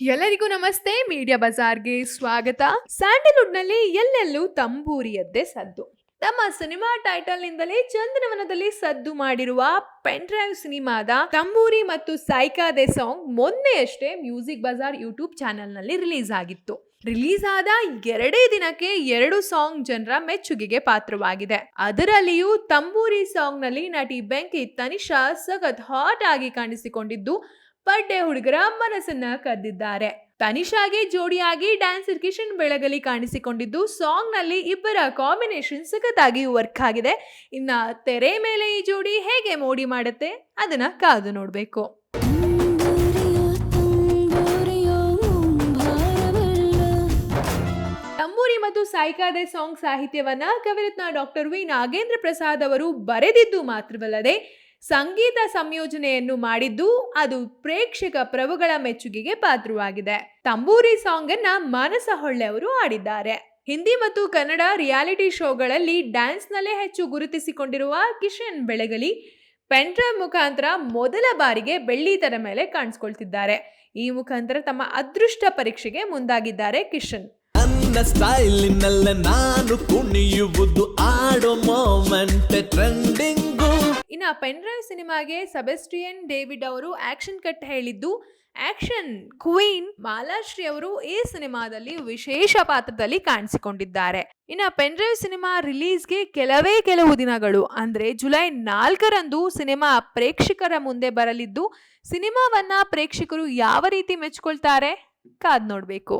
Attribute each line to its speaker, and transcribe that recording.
Speaker 1: ಎಲ್ಲರಿಗೂ ನಮಸ್ತೆ, ಮೀಡಿಯಾ ಬಜಾರ್ಗೆ ಸ್ವಾಗತ. ಸ್ಯಾಂಡಲ್ವುಡ್ನಲ್ಲಿ ಎಲ್ಲೆಲ್ಲೂ ತಂಬೂರಿಯದ್ದೇ ಸದ್ದು. ತಮ್ಮ ಸಿನಿಮಾ ಟೈಟಲ್ ನಿಂದಲೇ ಚಂದನವನದಲ್ಲಿ ಸದ್ದು ಮಾಡಿರುವ ಪೆನ್ ಡ್ರೈವ್ ಸಿನಿಮಾದ ತಂಬೂರಿ ಮತ್ತು ಸೈಕಾದೆ ಸಾಂಗ್ ಮೊನ್ನೆಯಷ್ಟೇ ಮ್ಯೂಸಿಕ್ ಬಜಾರ್ ಯೂಟ್ಯೂಬ್ ಚಾನೆಲ್ನಲ್ಲಿ ರಿಲೀಸ್ ಆಗಿತ್ತು. ರಿಲೀಸ್ ಆದ ಎರಡೇ ದಿನಕ್ಕೆ ಎರಡು ಸಾಂಗ್ ಜನರ ಮೆಚ್ಚುಗೆಗೆ ಪಾತ್ರವಾಗಿದೆ. ಅದರಲ್ಲಿಯೂ ತಂಬೂರಿ ಸಾಂಗ್ನಲ್ಲಿ ನಟಿ ಬೆಂಕಿ ತನಿಷಾ ಸಖತ್ ಹಾಟ್ ಆಗಿ ಕಾಣಿಸಿಕೊಂಡಿದ್ದು ಪಡ್ಡೆ ಹುಡುಗರ ಮನಸ್ಸನ್ನ ಕದ್ದಿದ್ದಾರೆ. ತನಿಷಾಗೆ ಜೋಡಿಯಾಗಿ ಡ್ಯಾನ್ಸರ್ ಕಿಶನ್ ಬೆಳಗಲಿ ಕಾಣಿಸಿಕೊಂಡಿದ್ದು ಸಾಂಗ್ನಲ್ಲಿ ಇಬ್ಬರ ಕಾಂಬಿನೇಷನ್ ಸಖತ್ತಾಗಿ ವರ್ಕ್ ಆಗಿದೆ. ಇನ್ನ ತೆರೆ ಮೇಲೆ ಈ ಜೋಡಿ ಹೇಗೆ ಮೋಡಿ ಮಾಡುತ್ತೆ ಅದನ್ನ ಕಾದು ನೋಡ್ಬೇಕು. ಮತ್ತು ಸಾಯ್ಕಾದೆ ಸಾಂಗ್ ಸಾಹಿತ್ಯವನ್ನ ಕವಿರತ್ನ ಡಾಕ್ಟರ್ ವಿ ನಾಗೇಂದ್ರ ಪ್ರಸಾದ್ ಅವರು ಬರೆದಿದ್ದು ಮಾತ್ರವಲ್ಲದೆ ಸಂಗೀತ ಸಂಯೋಜನೆಯನ್ನು ಮಾಡಿದ್ದು ಅದು ಪ್ರೇಕ್ಷಕ ಪ್ರಭುಗಳ ಮೆಚ್ಚುಗೆಗೆ ಪಾತ್ರವಾಗಿದೆ. ತಂಬೂರಿ ಸಾಂಗ್ ಅನ್ನ ಮಾನಸ ಹೊಳ್ಳೆ ಅವರು ಆಡಿದ್ದಾರೆ ಹಿಂದಿ ಮತ್ತು ಕನ್ನಡ ರಿಯಾಲಿಟಿ ಶೋಗಳಲ್ಲಿ ಡ್ಯಾನ್ಸ್ನಲ್ಲೇ ಹೆಚ್ಚು ಗುರುತಿಸಿಕೊಂಡಿರುವ ಕಿಶನ್ ಬೆಳಗಲಿ ಪೆಂಟ್ರೈವ್ ಮುಖಾಂತರ ಮೊದಲ ಬಾರಿಗೆ ಬೆಳ್ಳಿ ತರ ಮೇಲೆ ಕಾಣಿಸ್ಕೊಳ್ತಿದ್ದಾರೆ. ಈ ಮುಖಾಂತರ ತಮ್ಮ ಅದೃಷ್ಟ ಪರೀಕ್ಷೆಗೆ ಮುಂದಾಗಿದ್ದಾರೆ ಕಿಶನ್.
Speaker 2: ನನ್ನ ಸ್ಟೈಲಿನಲ್ಲ ನಾನು ಕುಣಿಯುವುದು ಆಡೋ ಮೊಮೆಂಟ್ ಟ್ರೆಂಡಿಂಗು
Speaker 1: ಇನ್ನ ಪೆನ್ಡ್ರೈವ್ ಸಿನಿಮಾಗೆ ಸೆಬೆಸ್ಟಿಯನ್ ಡೇವಿಡ್ ಅವರು ಆಕ್ಷನ್ ಕಟ್ ಹೇಳಿದ್ದು ಆಕ್ಷನ್ ಕ್ವೀನ್ ಮಾಲಾಶ್ರೀ ಅವರು ಈ ಸಿನಿಮಾದಲ್ಲಿ ವಿಶೇಷ ಪಾತ್ರದಲ್ಲಿ ಕಾಣಿಸಿಕೊಂಡಿದ್ದಾರೆ. ಇನ್ನು ಪೆನ್ಡ್ರೈವ್ ಸಿನಿಮಾ ರಿಲೀಸ್ಗೆ ಕೆಲವೇ ಕೆಲವು ದಿನಗಳು, ಅಂದರೆ ಜುಲೈ ನಾಲ್ಕರಂದು ಸಿನಿಮಾ ಪ್ರೇಕ್ಷಕರ ಮುಂದೆ ಬರಲಿದ್ದು, ಸಿನಿಮಾವನ್ನ ಪ್ರೇಕ್ಷಕರು ಯಾವ ರೀತಿ ಮೆಚ್ಕೊಳ್ತಾರೆ ಕಾದ್ ನೋಡ್ಬೇಕು.